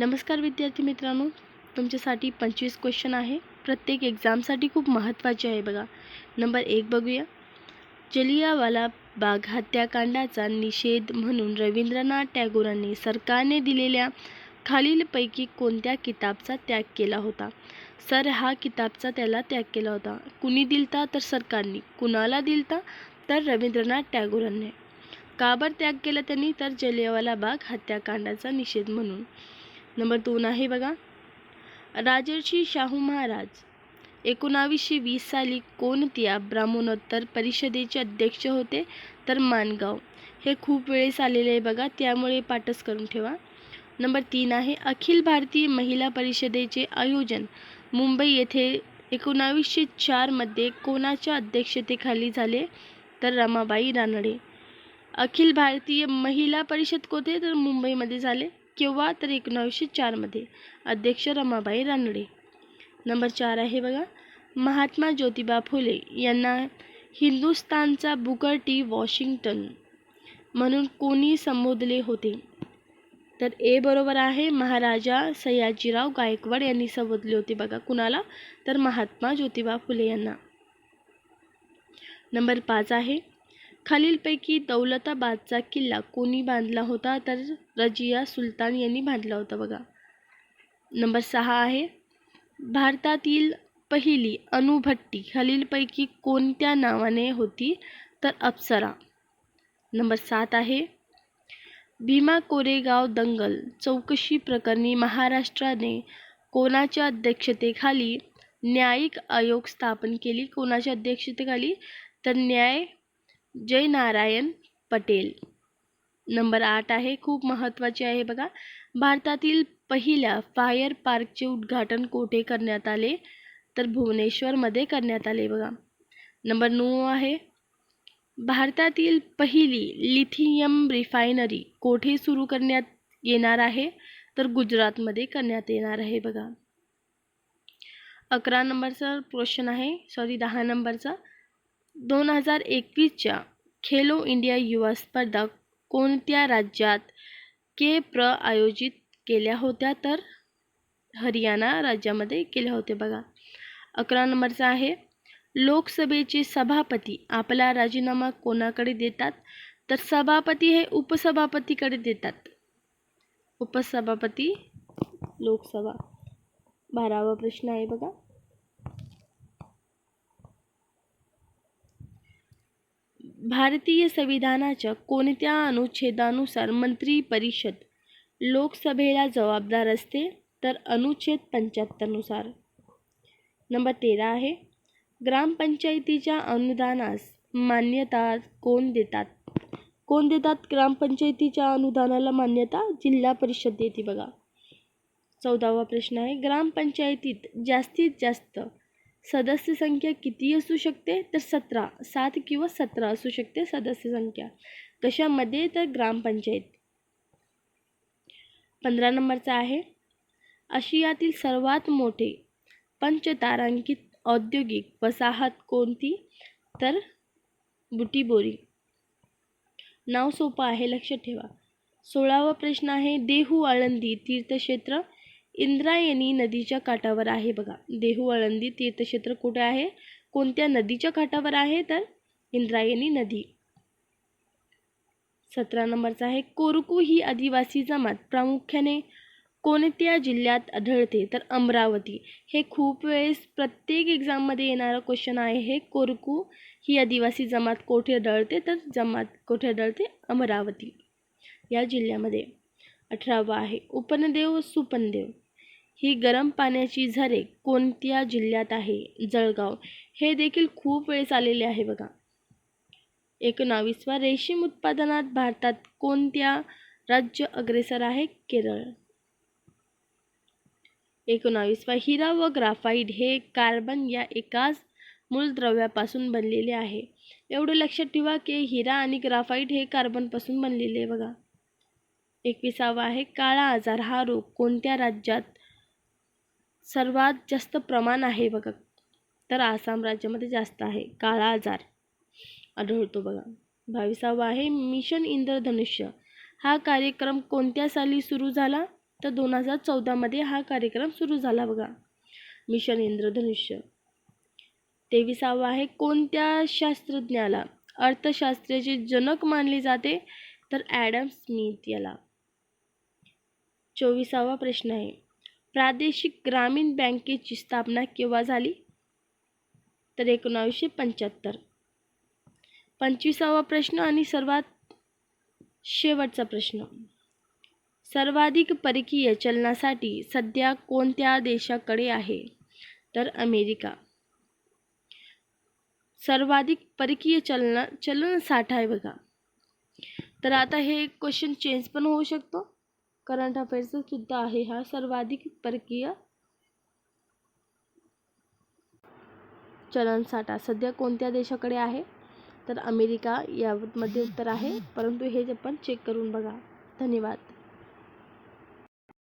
नमस्कार विद्यार्थी मित्रांनो तुमच्यासाठी पंचवीस क्वेश्चन आहे. प्रत्येक एक्झामसाठी खूप महत्त्वाचे आहे बघा. नंबर एक बघूया. जलियावाला बाग हत्याकांडाचा निषेध म्हणून रवींद्रनाथ टागोरांनी सरकारने दिलेल्या खालीलपैकी कोणत्या किताबचा त्याग केला होता? सर हा किताबचा त्याला त्याग केला होता. कुणी दिलता तर सरकारने. कुणाला दिलता तर रवींद्रनाथ टागोरांनी. का बरं त्याग केला त्यांनी? तर जलियावाला बाग हत्याकांडाचा निषेध म्हणून. नंबर दोन आहे बघा. राजर्षी शाहू महाराज एकोणावीसशे वीस साली कोणत्या ब्राह्मणोत्तर परिषदेचे अध्यक्ष होते? तर मानगाव. हे खूप वेळेस आलेले आहे बघा त्यामुळे पाठच करून ठेवा. नंबर तीन आहे अखिल भारतीय महिला परिषदेचे आयोजन. मुंबई येथे एकोणावीसशे चारमध्ये कोणाच्या अध्यक्षतेखाली झाले? तर रमाबाई रानडे. अखिल भारतीय महिला परिषद कोठे? तर मुंबईमध्ये झाले. केव्हा तर एकोणावीसशे चारमध्ये अध्यक्ष रमाबाई रानडे. नंबर चार आहे बघा. महात्मा ज्योतिबा फुले यांना हिंदुस्तानचा बुकर टी वॉशिंग्टन म्हणून कोणी संबोधले होते? तर ए बरोबर आहे. महाराजा सयाजीराव गायकवाड यांनी संबोधले होते बघा कुणाला? तर महात्मा ज्योतिबा फुले यांना. नंबर पाच आहे. खालीलपैकी दौलताबादचा किल्ला कोणी बांधला होता तर रजिया सुलतान यांनी बांधला होता बघा. नंबर सहा आहे. भारतातील पहिली अणुभट्टी खालीलपैकी कोणत्या नावाने होती तर अप्सरा. नंबर सात आहे. भीमा कोरेगाव दंगल चौकशी प्रकरणी महाराष्ट्राने कोणाच्या अध्यक्षतेखाली न्यायिक आयोग स्थापन केली? कोणाच्या अध्यक्षतेखाली? तर न्याय जयनारायण पटेल. नंबर आठ आहे खूप महत्त्वाचे आहे बघा. भारतातील पहिल्या फायर पार्कचे उद्घाटन कोठे करण्यात आले? तर भुवनेश्वरमध्ये करण्यात आले बघा. नंबर नऊ आहे भारतातील पहिली लिथियम रिफायनरी कोठे सुरू करण्यात येणार आहे? तर गुजरातमध्ये करण्यात येणार आहे बघा. अकरा नंबरचा क्वेश्चन आहे सॉरी दहा नंबरचा. दोन हजार एकवीसच्या खेलो इंडिया युवा स्पर्धा कोणत्या राज्यात के प्र आयोजित केल्या होत्या तर? हरियाणा राज्यामध्ये केल्या होत्या बघा. अकरा नंबरचा आहे. लोकसभेचे सभापती आपला राजीनामा कोणाकडे देतात? तर सभापती हे उपसभापतीकडे देतात. उपसभापती लोकसभा. बारावा प्रश्न आहे बघा. भारतीय संविधानाच्या कोणत्या अनुच्छेदानुसार मंत्री परिषद लोकसभेला जबाबदार असते? तर अनुच्छेद पंच्याहत्तरनुसार. नंबर तेरा आहे. ग्रामपंचायतीच्या अनुदानास मान्यता कोण देतात? कोण देतात ग्रामपंचायतीच्या अनुदानाला मान्यता? जिल्हा परिषद देते बघा. चौदावा प्रश्न आहे. ग्रामपंचायतीत जास्तीत जास्त सदस्य संख्या किती असू शकते? तर सतरा. सात किंवा सतरा असू शकते सदस्य संख्या. कशामध्ये? तर ग्रामपंचायत. पंधरा नंबरचा आहे. आशियातील सर्वात मोठे पंचतारांकित औद्योगिक वसाहत कोणती? तर बुटीबोरी. नाव सोपं आहे लक्षात ठेवा. सोळावा प्रश्न आहे देहू आळंदी तीर्थक्षेत्र इंद्रायणी नदीच्या काठावर आहे बघा. देहू आळंदी तीर्थक्षेत्र कुठे आहे? कोणत्या नदीच्या काठावर आहे तर? इंद्रायणी नदी. सतरा नंबरचा आहे. कोरकू ही आदिवासी जमात. प्रामुख्याने कोणत्या जिल्ह्यात आढळते? तर अमरावती. हे खूप वेळेस प्रत्येक एक्झाममध्ये येणारा क्वेश्चन आहे. हे कोरकू ही आदिवासी जमात कोठे आढळते? तर जमात कोठे आढळते? अमरावती. या जिल्ह्यामध्ये. अठरावा आहे. उपनदेव सुपनदेव. ही गरम पाण्याची झरे कोणत्या जिल्ह्यात आहे? जळगाव. हे देखील खूप वेळेस आलेले आहे बघा. एकोणावीसवा रेशीम उत्पादनात भारतात कोणत्या राज्य अग्रेसर आहे? केरळ. एकोणावीसवा हिरा व ग्राफाईट हे कार्बन या एकाच मूलद्रव्यापासून बनलेले आहे. एवढं लक्षात ठेवा की हिरा आणि ग्राफाईट हे कार्बनपासून बनलेले आहे बघा. एकविसावा आहे काळा आजार हा रोग कोणत्या राज्यात सर्वात जास्त प्रमाण आहे बघा. तर आसाम राज्यामध्ये जास्त आहे. काळा आजार आढळतो बघा. बावीसावा आहे मिशन इंद्रधनुष्य. हा कार्यक्रम कोणत्या साली सुरू झाला? तर दोन हजार चौदामध्ये हा कार्यक्रम सुरू झाला बघा. मिशन इंद्रधनुष्य. तेविसावा आहे कोणत्या शास्त्रज्ञाला? अर्थशास्त्राचे जनक मानले जाते तर ॲडम स्मिथ याला. चोवीसावा प्रश्न आहे. प्रादेशिक ग्रामीण बँकेची स्थापना केव्हा झाली? तर एकोणावीसशे पंच्याहत्तर. पंचवीसावा प्रश्न आणि सर्वात शेवटचा प्रश्न. सर्वाधिक परकीय चलनासाठी सध्या कोणत्या देशाकडे आहे? तर अमेरिका. सर्वाधिक परकीय चलन चलन साठा आहे बघा. तर आता हे क्वेश्चन चेंज पण होऊ शकतो. करंट अफेअर्स सुद्धा आहे हा सर्वाधिक परकीय चलन साठा. सध्या कोणत्या देशाकडे आहे? तर अमेरिका यामध्ये उत्तर आहे. परंतु हे आपण चेक करून बघा. धन्यवाद.